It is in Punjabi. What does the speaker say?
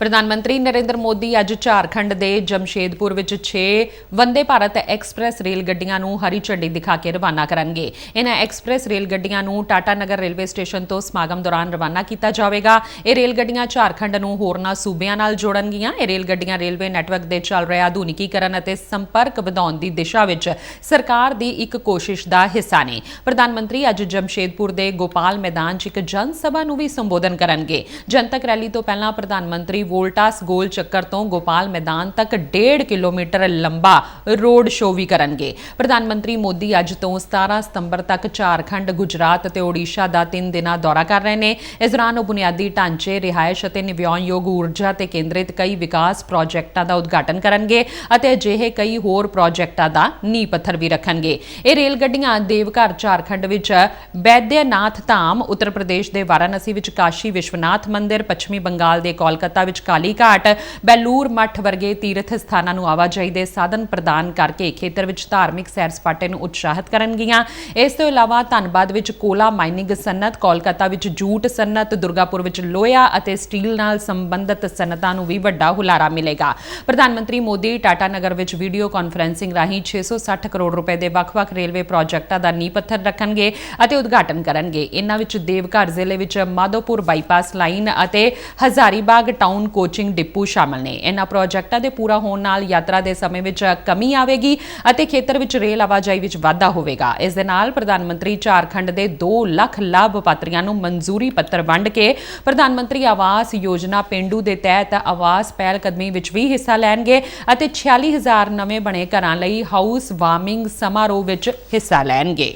ਪ੍ਰਧਾਨ ਮੰਤਰੀ ਨਰਿੰਦਰ ਮੋਦੀ ਅੱਜ ਝਾਰਖੰਡ ਦੇ ਜਮਸ਼ੇਦਪੁਰ ਵਿੱਚ 6 ਵੰਦੇ ਭਾਰਤ ਐਕਸਪ੍ਰੈਸ ਰੇਲ ਗੱਡੀਆਂ ਨੂੰ ਹਰੀ ਝੰਡੀ ਦਿਖਾ ਕੇ ਰਵਾਨਾ ਕਰਨਗੇ। ਇਹਨਾਂ ਐਕਸਪ੍ਰੈਸ ਰੇਲ ਗੱਡੀਆਂ ਨੂੰ ਟਾਟਾ ਨਗਰ ਰੇਲਵੇ ਸਟੇਸ਼ਨ ਤੋਂ ਸਮਾਗਮ ਦੌਰਾਨ ਰਵਾਨਾ ਕੀਤਾ ਜਾਵੇਗਾ। ਇਹ ਰੇਲ ਗੱਡੀਆਂ ਝਾਰਖੰਡ ਨੂੰ ਹੋਰਨਾਂ ਸੂਬਿਆਂ ਨਾਲ ਜੋੜਨਗੀਆਂ। ਇਹ ਰੇਲ ਗੱਡੀਆਂ ਰੇਲਵੇ ਨੈਟਵਰਕ ਦੇ ਚੱਲ ਰਹੇ ਆਧੁਨਿਕੀਕਰਨ ਅਤੇ ਸੰਪਰਕ ਵਧਾਉਣ ਦੀ ਦਿਸ਼ਾ ਵਿੱਚ ਸਰਕਾਰ ਦੀ ਇੱਕ ਕੋਸ਼ਿਸ਼ ਦਾ ਹਿੱਸਾ ਨੇ। ਪ੍ਰਧਾਨ ਮੰਤਰੀ ਅੱਜ ਜਮਸ਼ੇਦਪੁਰ ਦੇ ਗੋਪਾਲ ਮੈਦਾਨ 'ਚ ਇੱਕ ਜਨ ਸਭਾ ਨੂੰ ਵੀ ਸੰਬੋਧਨ ਕਰਨਗੇ। ਜਨਤਕ ਰੈਲੀ ਤੋਂ ਪਹਿਲਾਂ ਪ੍ਰਧਾਨ ਮੰਤਰੀ ਵੋਲਟਾਸ ਗੋਲ ਚੱਕਰ ਤੋਂ ਗੋਪਾਲ ਮੈਦਾਨ ਤੱਕ 1.5 ਕਿਲੋਮੀਟਰ ਲੰਬਾ ਰੋਡ ਸ਼ੋਅ ਵੀ ਕਰਨਗੇ। ਪ੍ਰਧਾਨ ਮੰਤਰੀ ਮੋਦੀ ਅੱਜ ਤੋਂ 17 ਸਤੰਬਰ ਤੱਕ ਝਾਰਖੰਡ, ਗੁਜਰਾਤ ਅਤੇ ਓਡੀਸ਼ਾ ਦਾ 3 ਦਿਨਾਂ ਦੌਰਾ ਕਰ ਰਹੇ ਨੇ। ਇਸ ਦੌਰਾਨ ਉਹ ਬੁਨਿਆਦੀ ਢਾਂਚੇ, ਰਿਹਾਇਸ਼ ਅਤੇ ਨਵਿਆਉਣਯੋਗ ਊਰਜਾ ਤੇ ਕੇਂਦਰਿਤ ਕਈ ਵਿਕਾਸ ਪ੍ਰੋਜੈਕਟਾਂ ਦਾ ਉਦਘਾਟਨ ਕਰਨਗੇ ਅਤੇ ਅਜਿਹੇ ਕਈ ਹੋਰ ਪ੍ਰੋਜੈਕਟਾਂ ਦਾ ਨੀਂਹ ਪੱਥਰ ਵੀ ਰੱਖਣਗੇ। ਇਹ ਰੇਲ ਗੱਡੀਆਂ ਦੇਵਘਰ ਝਾਰਖੰਡ ਵਿੱਚ ਬੈਦਿਆਨਾਥ ਧਾਮ, ਉੱਤਰ ਪ੍ਰਦੇਸ਼ ਦੇ ਵਾਰਾਣਸੀ ਵਿੱਚ ਕਾਸ਼ੀ ਵਿਸ਼ਵਨਾਥ ਮੰਦਿਰ, ਪੱਛਮੀ ਬੰਗਾਲ ਦੇ ਕੋਲਕਾਤਾ ਵਿੱਚ ਕਾਲੀ ਘਾਟ। ਬੈਲੂਰ ਮੱਠ ਵਰਗੇ ਤੀਰਥ ਸਥਾਨਾਂ ਨੂੰ ਆਵਾਜਾਈ ਦੇ ਸਾਧਨ ਪ੍ਰਦਾਨ ਕਰਕੇ ਖੇਤਰ ਵਿੱਚ ਧਾਰਮਿਕ ਸੈਰ ਸਪਾਟੇ ਨੂੰ ਉਤਸ਼ਾਹਿਤ ਕਰਨਗੀਆਂ। ਇਸ ਤੋਂ ਇਲਾਵਾ ਧਨਬਾਦ ਵਿੱਚ ਕੋਲਾ ਮਾਈਨਿੰਗ ਸਨਅਤ, ਕੋਲਕਾਤਾ ਵਿੱਚ ਜੂਟ ਸਨਅਤ, ਦੁਰਗਾਪੁਰ ਵਿੱਚ ਲੋਹਾ ਅਤੇ ਸਟੀਲ ਨਾਲ ਸੰਬੰਧਿਤ ਸਨਅਤਾਂ ਨੂੰ ਵੀ ਵੱਡਾ ਹੁਲਾਰਾ ਮਿਲੇਗਾ। ਪ੍ਰਧਾਨ ਮੰਤਰੀ ਮੋਦੀ ਟਾਟਾ ਨਗਰ ਵਿੱਚ ਵੀਡੀਓ ਕਾਨਫਰੈਂਸਿੰਗ ਰਾਹੀਂ 660 ਕਰੋੜ ਰੁਪਏ ਦੇ ਵੱਖ-ਵੱਖ ਰੇਲਵੇ ਪ੍ਰੋਜੈਕਟਾਂ ਦਾ ਨੀਂਹ ਪੱਥਰ ਰੱਖਣਗੇ ਅਤੇ ਉਦਘਾਟਨ ਕਰਨਗੇ। ਇਹਨਾਂ ਵਿੱਚ ਦੇਵਘਰ ਜ਼ਿਲ੍ਹੇ ਵਿੱਚ ਮਾਧੋਪੁਰ ਬਾਈਪਾਸ ਲਾਈਨ ਅਤੇ ਹਜ਼ਾਰੀਬਾਗ ਟਾਊਨ ਕੋਚਿੰਗ ਡਿਪੂ ਸ਼ਾਮਲ ਨੇ। ਇਹਨਾਂ ਪ੍ਰੋਜੈਕਟਾਂ ਦੇ ਪੂਰਾ ਹੋਣ ਨਾਲ ਯਾਤਰਾ ਦੇ ਸਮੇਂ ਵਿੱਚ ਕਮੀ ਆਵੇਗੀ ਅਤੇ ਖੇਤਰ ਵਿੱਚ ਰੇਲ ਆਵਾਜਾਈ ਵਿੱਚ ਵਾਧਾ ਹੋਵੇਗਾ। ਇਸ ਦੇ ਨਾਲ ਪ੍ਰਧਾਨ ਮੰਤਰੀ ਝਾਰਖੰਡ ਦੇ 2 ਲੱਖ ਲਾਭਪਾਤਰੀਆਂ ਨੂੰ ਮਨਜ਼ੂਰੀ ਪੱਤਰ ਵੰਡ ਕੇ ਪ੍ਰਧਾਨ ਮੰਤਰੀ ਆਵਾਸ ਯੋਜਨਾ ਪਿੰਡੂ ਦੇ ਤਹਿਤ ਆਵਾਸ ਪਹਿਲ ਕਦਮੀ ਵਿੱਚ ਵੀ ਹਿੱਸਾ ਲੈਣਗੇ ਅਤੇ 46000 ਨਵੇਂ ਬਣੇ ਘਰਾਂ ਲਈ ਹਾਊਸ ਵਾਰਮਿੰਗ ਸਮਾਰੋਹ ਵਿੱਚ ਹਿੱਸਾ ਲੈਣਗੇ।